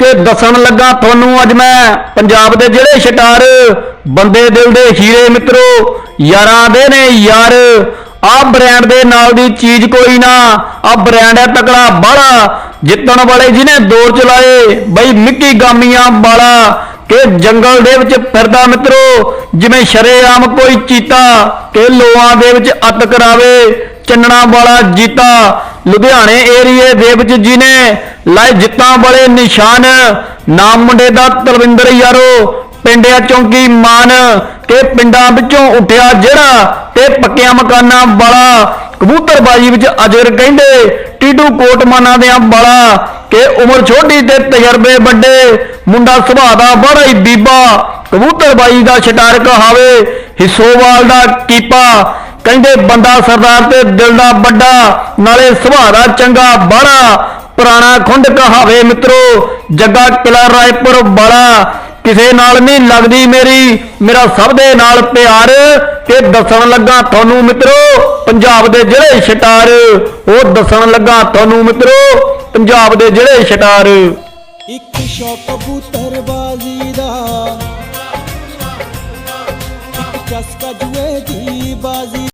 ਕਿ ਦੱਸਣ ਲੱਗਾ ਤੁਹਾਨੂੰ ਅੱਜ ਮੈਂ ਪੰਜਾਬ ਦੇ ਜਿਹੜੇ ਸ਼ਟਾਰ ਬੰਦੇ ਦਿਲ ਦੇ ਹੀਰੇ ਮਿੱਤਰੋ, ਯਾਰਾਂ ਦੇ ਨੇ ਯਾਰ। ਆਹ ਬ੍ਰਾਂਡ ਦੇ ਨਾਲ ਦੀ ਚੀਜ਼ ਕੋਈ ਨਾ ਆਹ ਬ੍ਰਾਂਡ ਹੈ ਤਕੜਾ ਬਾਲਾ। ਜਿੱਤਣ ਵਾਲੇ ਜਿਹਨੇ ਦੌਰ ਚਲਾਏ ਬਈ ਮਿੱਕੀ ਗਾਮੀਆਂ ਵਾਲਾ ਕਿ ਜੰਗਲ ਦੇ ਵਿੱਚ ਫਿਰਦਾ ਮਿੱਤਰੋ, ਜਿਵੇਂ ਸ਼ਰੇਆਮ ਕੋਈ ਚੀਤਾ, ਕਿ ਲੋਆਂ ਦੇ ਵਿੱਚ ਅੱਤ ਕਰਾਵੇ, ਚੰਨਣਾ ਵਾਲਾ ਜੀਤਾ। ਲੁਧਿਆਣੇ ਏਰੀਏ ਦੇ ਵਿੱਚ ਜਿਹਨੇ ਲਾਏ ਜਿੱਤਾਂ ਵਾਲੇ ਨਿਸ਼ਾਨ, ਨਾਮ ਮੁੰਡੇ ਦਾ ਤਲਵਿੰਦਰ ਯਾਰੋ, ਪਿੰਡਿਆ ਚੌਂਕੀ ਮਾਨ ਕਿ ਪਿੰਡਾਂ ਵਿੱਚੋਂ ਉੱਠਿਆ ਜਿਹੜਾ ਤੇ ਪੱਕਿਆਂ ਮਕਾਨਾਂ ਵਾਲਾ। ਕਬੂਤਰਬਾਜੀ ਵਿੱਚ ਅਜਰ ਕਹਿੰਦੇ ਟੀਟੂ ਕੋਟਮਾਨਾ ਦੇ ਵਾਲਾ ਕਿ ਉਮਰ ਛੋਟੀ ਤੇ ਤਜਰਬੇ ਵੱਡੇ, ਮੁੰਡਾ ਸੁਭਾਅ ਦਾ ਬੜਾ ਹੀ ਬੀਬਾ। ਕਬੂਤਰਬਾਜੀ ਦਾ ਛਟਾਰ ਕਹਾਵੇ, ਹਿੱਸੋਵਾਲ ਦਾ ਕੀਪਾ। ਕਹਿੰਦੇ ਬੰਦਾ ਸਰਦਾਰ ਤੇ ਦਿਲ ਦਾ ਵੱਡਾ, ਨਾਲੇ ਸੁਭਾਅ ਦਾ ਚੰਗਾ ਬੜਾ ਪੁਰਾਣਾ ਖੁੰਡ ਕਹਾਵੇ ਮਿੱਤਰੋ, ਜੱਗਾ ਕਿਲਾ ਰਾਏਪੁਰ ਵਾਲਾ ਕਿਸੇ ਨਾਲ ਨਹੀਂ ਲੱਗਦੀ ਮੇਰੀ, ਮੇਰਾ ਸਭ ਦੇ ਨਾਲ ਪਿਆਰ। ਕਿ ਦੱਸਣ ਲੱਗਾ ਤੁਹਾਨੂੰ ਮਿੱਤਰੋ, ਪੰਜਾਬ ਦੇ ਜਿਹੜੇ ਸ਼ਟਾਰ ਉਹ ਦੱਸਣ ਲੱਗਾ ਤੁਹਾਨੂੰ ਮਿੱਤਰੋ, ਪੰਜਾਬ ਦੇ ਜਿਹੜੇ ਛਟਾਰ। ਇੱਕ ਸ਼ੌਕ ਕਬੂਤਰਬਾਜ਼ੀ ਦਾ, ਇੱਕ ਚਸਕਾ ਜੂਏ ਦੀ ਬਾਜ਼ੀ